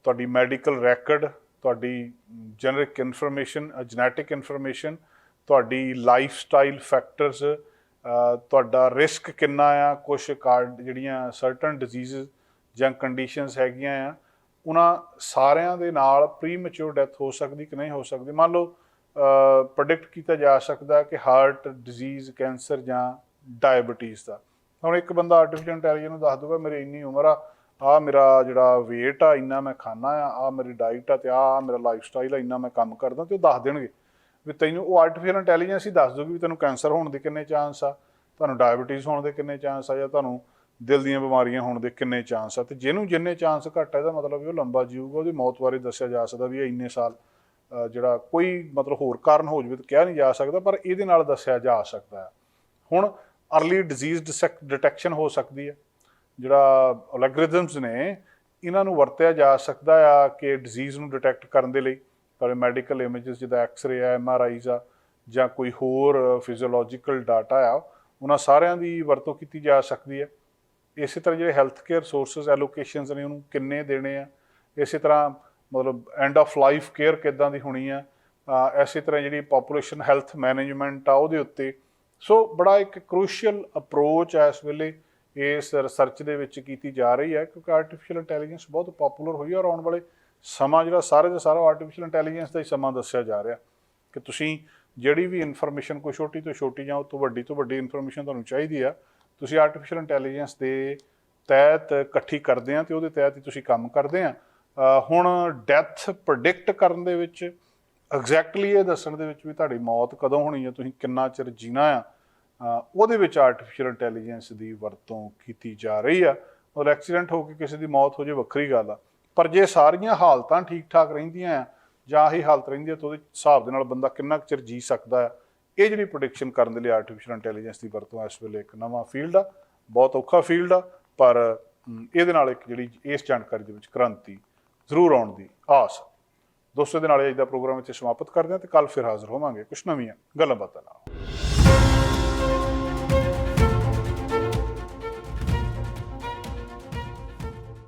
ਤੁਹਾਡੀ ਮੈਡੀਕਲ ਰੈਕਡ ਤੁਹਾਡੀ ਜੈਨਰਿਕ ਇਨਫੋਰਮੇਸ਼ਨ ਜੈਨੇਟਿਕ ਇਨਫੋਰਮੇਸ਼ਨ ਤੁਹਾਡੀ ਲਾਈਫ ਸਟਾਈਲ ਫੈਕਟਰਸ ਤੁਹਾਡਾ ਰਿਸਕ ਕਿੰਨਾ ਆ ਕੁਝ ਕਾਰਡ ਜਿਹੜੀਆਂ ਸਰਟਨ ਡਿਜ਼ੀਜ਼ਸ ਜਾਂ ਕੰਡੀਸ਼ਨਸ ਹੈਗੀਆਂ ਆ, ਉਹਨਾਂ ਸਾਰਿਆਂ ਦੇ ਨਾਲ ਪ੍ਰੀਮੈਚੁਰ ਡੈਥ ਹੋ ਸਕਦੀ ਕਿ ਨਹੀਂ ਹੋ ਸਕਦੀ। ਮੰਨ ਲਓ ਪ੍ਰੈਡਿਕਟ ਕੀਤਾ ਜਾ ਸਕਦਾ ਕਿ ਹਾਰਟ ਡਿਜ਼ੀਜ਼ ਕੈਂਸਰ ਜਾਂ ਡਾਇਬੀਟੀਜ਼ ਦਾ। ਹੁਣ ਇੱਕ ਬੰਦਾ ਆਰਟੀਫੀਸ਼ੀਅਲ ਇੰਟੈਲੀਜੈਂਸ ਨੂੰ ਦੱਸ ਦੂਗਾ ਮੇਰੀ ਇੰਨੀ ਉਮਰ ਆ ਆ ਮੇਰਾ ਜਿਹੜਾ weight ਆ, ਇੰਨਾ ਮੈਂ ਖਾਣਾ ਆ ਆ ਮੇਰੀ ਡਾਈਟ ਆ ਤੇ ਆ ਮੇਰਾ ਲਾਈਫ ਸਟਾਈਲ ਆ, ਇੰਨਾ ਮੈਂ ਕੰਮ ਕਰਦਾ। ਤੇ ਉਹ ਦੱਸ ਦੇਣਗੇ ਵੀ ਤੈਨੂੰ ਉਹ ਆਰਟੀਫੀਸ਼ੀਅਲ ਇੰਟੈਲੀਜੈਂਸ ਹੀ ਦੱਸ ਦੂਗੀ ਵੀ ਤੈਨੂੰ ਕੈਂਸਰ ਹੋਣ ਦੇ ਕਿੰਨੇ ਚਾਂਸ ਆ, ਤੁਹਾਨੂੰ ਡਾਇਬੀਟੀਜ਼ ਹੋਣ ਦੇ ਕਿੰਨੇ ਚਾਂਸ ਆ ਜਾਂ ਤੁਹਾਨੂੰ ਦਿਲ ਦੀਆਂ ਬਿਮਾਰੀਆਂ ਹੋਣ ਦੇ ਕਿੰਨੇ ਚਾਂਸ ਆ। ਤੇ ਜਿਹਨੂੰ ਜਿੰਨੇ ਚਾਂਸ ਘੱਟ ਹੈ ਇਹਦਾ ਮਤਲਬ ਵੀ ਉਹ ਲੰਬਾ ਜੀਊਗਾ, ਉਹਦੀ ਮੌਤ ਬਾਰੇ ਦੱਸਿਆ ਜਾ ਸਕਦਾ ਵੀ ਇਹ ਇੰਨੇ ਸਾਲ ਜਿਹੜਾ ਕੋਈ ਮਤਲਬ ਹੋਰ ਕਾਰਨ ਹੋ ਜਵੇ ਤਾਂ ਕਿਹਾ ਨਹੀਂ ਜਾ ਸਕਦਾ, ਪਰ ਇਹਦੇ ਨਾਲ ਦੱਸਿਆ ਜਾ ਸਕਦਾ ਹੈ। ਹੁਣ ਅਰਲੀ ਡਿਜ਼ੀਜ਼ ਡਿਟੈਕਸ਼ਨ ਹੋ ਸਕਦੀ ਹੈ। ਜਿਹੜਾ ਅਲਗੋਰਿਥਮਸ ਨੇ, ਇਹਨਾਂ ਨੂੰ ਵਰਤਿਆ ਜਾ ਸਕਦਾ ਆ ਕਿ ਡਿਜ਼ੀਜ਼ ਨੂੰ ਡਿਟੈਕਟ ਕਰਨ ਦੇ ਲਈ। ਪਰ ਮੈਡੀਕਲ ਇਮੇजेस ਜਿੱਦਾਂ ਐਕਸ-ਰੇ ਆ ਐਮ-ਆਰ-ਆਈਜ਼ ਆ, ਜਾਂ ਕੋਈ ਹੋਰ ਫਿਜ਼ੀਓਲੋਜੀਕਲ ਡਾਟਾ ਆ, ਉਹਨਾਂ ਸਾਰਿਆਂ ਦੀ ਵਰਤੋਂ ਕੀਤੀ ਜਾ ਸਕਦੀ ਹੈ। ਇਸੇ ਤਰ੍ਹਾਂ ਜਿਹੜੇ ਹੈਲਥ ਕੇਅਰ ਸੋਰਸਸ ਐਲੋਕੇਸ਼ਨਸ ਨੇ, ਉਹਨੂੰ ਕਿੰਨੇ ਦੇਣੇ ਆ? ਇਸੇ ਤਰ੍ਹਾਂ ਮਤਲਬ ਐਂਡ ਆਫ ਲਾਈਫ ਕੇਅਰ ਕਿੱਦਾਂ ਦੀ ਹੋਣੀ ਆ, ਅਹ ਤਰ੍ਹਾਂ ਜਿਹੜੀ ਪੋਪੂਲੇਸ਼ਨ ਹੈਲਥ ਮੈਨੇਜਮੈਂਟ ਆ ਉਹਦੇ ਉੱਤੇ। ਸੋ ਬੜਾ ਇੱਕ ਕ੍ਰੂਸ਼ੀਅਲ ਅਪਰੋਚ ਆ ਇਸ ਵੇਲੇ ਇਸ ਰਿਸਰਚ ਦੇ ਵਿੱਚ ਕੀਤੀ ਜਾ ਰਹੀ ਹੈ ਕਿਉਂਕਿ ਆਰਟੀਫੀਸ਼ੀਅਲ ਇੰਟੈਲੀਜੈਂਸ ਬਹੁਤ ਪਪੂਲਰ ਹੋਈ ਹੈ ਔਰ ਆਉਣ ਵਾਲੇ ਸਮਾਂ ਜਿਹੜਾ ਸਾਰੇ ਦਾ ਸਾਰਾ ਆਰਟੀਫੀਸ਼ੀਅਲ ਇੰਟੈਲੀਜੈਂਸ ਦਾ ਹੀ ਸਮਾਂ ਦੱਸਿਆ ਜਾ ਰਿਹਾ। ਕਿ ਤੁਸੀਂ ਜਿਹੜੀ ਵੀ ਇਨਫੋਰਮੇਸ਼ਨ ਕੋਈ ਛੋਟੀ ਤੋਂ ਛੋਟੀ ਜਾਂ ਉਹ ਤੋਂ ਵੱਡੀ ਤੋਂ ਵੱਡੀ ਇਨਫੋਰਮੇਸ਼ਨ ਤੁਹਾਨੂੰ ਚਾਹੀਦੀ ਆ, ਤੁਸੀਂ ਆਰਟੀਫੀਸ਼ੀਅਲ ਇੰਟੈਲੀਜੈਂਸ ਦੇ ਤਹਿਤ ਇਕੱਠੀ ਕਰਦੇ ਆ ਤੇ ਉਹਦੇ ਤਹਿਤ ਹੀ ਤੁਸੀਂ ਕੰਮ ਕਰਦੇ ਆ। ਹੁਣ ਡੈਥ ਪ੍ਰੈਡਿਕਟ ਕਰਨ ਦੇ ਵਿੱਚ ਐਗਜ਼ੈਕਟਲੀ ਇਹ ਦੱਸਣ ਦੇ ਵਿੱਚ ਵੀ ਤੁਹਾਡੀ ਮੌਤ ਕਦੋਂ ਹੋਣੀ ਹੈ, ਤੁਸੀਂ ਕਿੰਨਾ ਚਿਰ ਜੀਣਾ ਆ। ਉਹਦੇ ਵਿੱਚ ਆਰਟੀਫੀਸ਼ੀਅਲ ਇੰਟੈਲੀਜੈਂਸ ਦੀ ਵਰਤੋਂ ਕੀਤੀ ਜਾ ਰਹੀ ਆ। ਔਰ ਐਕਸੀਡੈਂਟ ਹੋ ਕੇ ਕਿਸੇ ਦੀ ਮੌਤ ਹੋ ਜੇ ਵੱਖਰੀ ਗੱਲ ਆ। ਪਰ ਜੇ ਸਾਰੀਆਂ ਹਾਲਤਾਂ ਠੀਕ ਠਾਕ ਰਹਿੰਦੀਆਂ ਆ, ਜਾਂ ਹੀ ਹਾਲਤ ਰਹਿੰਦੀ ਹੈ ਤਾਂ ਉਹਦੇ ਹਿਸਾਬ ਦੇ ਨਾਲ ਬੰਦਾ ਕਿੰਨਾ ਕੁ ਚਿਰ ਜੀ ਸਕਦਾ ਹੈ ਇਹ ਜਿਹੜੀ ਪ੍ਰੈਡਿਕਸ਼ਨ ਕਰਨ ਦੇ ਲਈ ਆਰਟੀਫੀਸ਼ੀਅਲ ਇੰਟੈਲੀਜੈਂਸ ਦੀ ਵਰਤੋਂ ਇਸ ਵੇਲੇ ਇੱਕ ਨਵਾਂ ਫੀਲਡ ਆ। ਬਹੁਤ ਔਖਾ ਫੀਲਡ ਆ, ਪਰ ਇਹਦੇ ਨਾਲ ਇੱਕ ਜਿਹੜੀ ਇਸ ਜਾਣਕਾਰੀ ਦੇ ਵਿੱਚ ਕ੍ਰਾਂਤੀ ਜ਼ਰੂਰ ਆਉਣ ਦੀ ਆਸ। ਦੋਸਤੋ ਦੇ ਨਾਲ ਅੱਜ ਦਾ ਪ੍ਰੋਗਰਾਮ ਇੱਥੇ ਸਮਾਪਤ ਕਰਦੇ ਹਾਂ ਤੇ ਕੱਲ ਫਿਰ ਹਾਜ਼ਰ ਹੋਵਾਂਗੇ। ਕੁਝ ਨਵੀਆਂ ਗੱਲਾਂ ਬਾਤਾਂ ਨਾਲ।